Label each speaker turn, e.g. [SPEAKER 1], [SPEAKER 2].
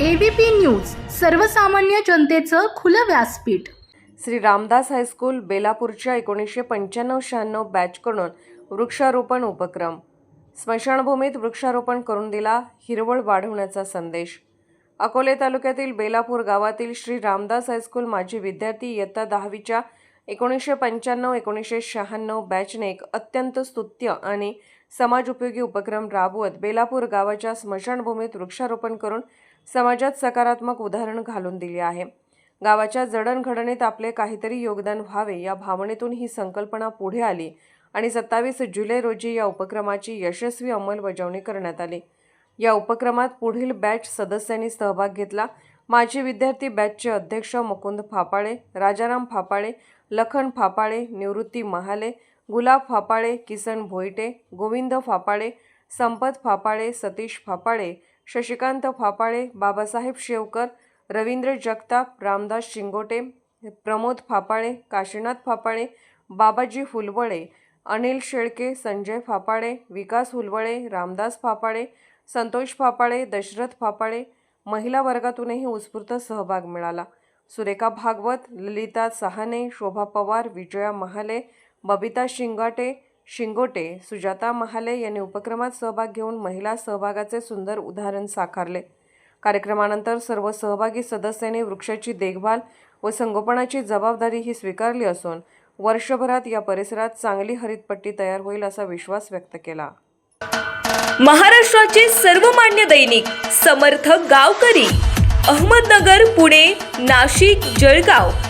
[SPEAKER 1] ABP news सर्वसामान्य जनतेचं खुलं व्यासपीठ.
[SPEAKER 2] श्री रामदास हायस्कूल बेलापूरच्या एकोणीसशे पंच्याण्णव शहाण्णव बॅचकडून वृक्षारोपण उपक्रम. स्मशानभूमीत वृक्षारोपण करून दिला हिरवळ वाढवण्याचा संदेश. अकोले तालुक्यातील बेलापूर गावातील श्री रामदास हायस्कूल माजी विद्यार्थी इयत्ता दहावीच्या एकोणीसशे पंच्याण्णव एकोणीसशे शहाण्णव बॅचने एक अत्यंत स्तुत्य आणि समाजोपयोगी उपक्रम राबवत बेलापूर गावाच्या स्मशानभूमीत वृक्षारोपण करून समाजात सकारात्मक उदाहरण घालून दिले आहे. गावाच्या जडणघडणीत आपले काहीतरी योगदान व्हावे या भावनेतून ही संकल्पना पुढे आली आणि सत्तावीस जुलै रोजी या उपक्रमाची यशस्वी अंमलबजावणी करण्यात आली. या उपक्रमात पुढील बॅच सदस्यांनी सहभाग घेतला. माजी विद्यार्थी बॅचचे अध्यक्ष मुकुंद फापाळे राजाराम फापाळे लखन फापाळे निवृत्ती महाले गुलाब फापाळे किसन भोईटे गोविंद फापाळे संपत फापाळे सतीश फापाळे शशिकांत फापाळे बाबासाहेब शेवकर रवींद्र जगताप रामदास शिंगोटे प्रमोद फापाळे काशीनाथ फापाळे बाबाजी फुलवळे अनिल शेळके संजय फापाळे विकास हुलवळे रामदास फापाळे संतोष फापाळे दशरथ फापाळे महिला वर्गातूनही उत्स्फूर्त सहभाग मिळाला. सुरेखा भागवत ललिता सहाने शोभा पवार विजया महाले बबिता शिंगाटे शिंगोटे सुजाता महाले यांनी उपक्रमात सहभाग घेऊन महिला सहभागाचे सुंदर उदाहरण साकारले. कार्यक्रमानंतर सर्व सहभागी सदस्यांनी वृक्षाची देखभाल व संगोपनाची जबाबदारी ही स्वीकारली असून वर्षभरात या परिसरात चांगली हरितपट्टी तयार होईल असा विश्वास व्यक्त केला.
[SPEAKER 3] महाराष्ट्राचे सर्वमान्य दैनिक समर्थ गावकरी अहमदनगर पुणे नाशिक जळगाव.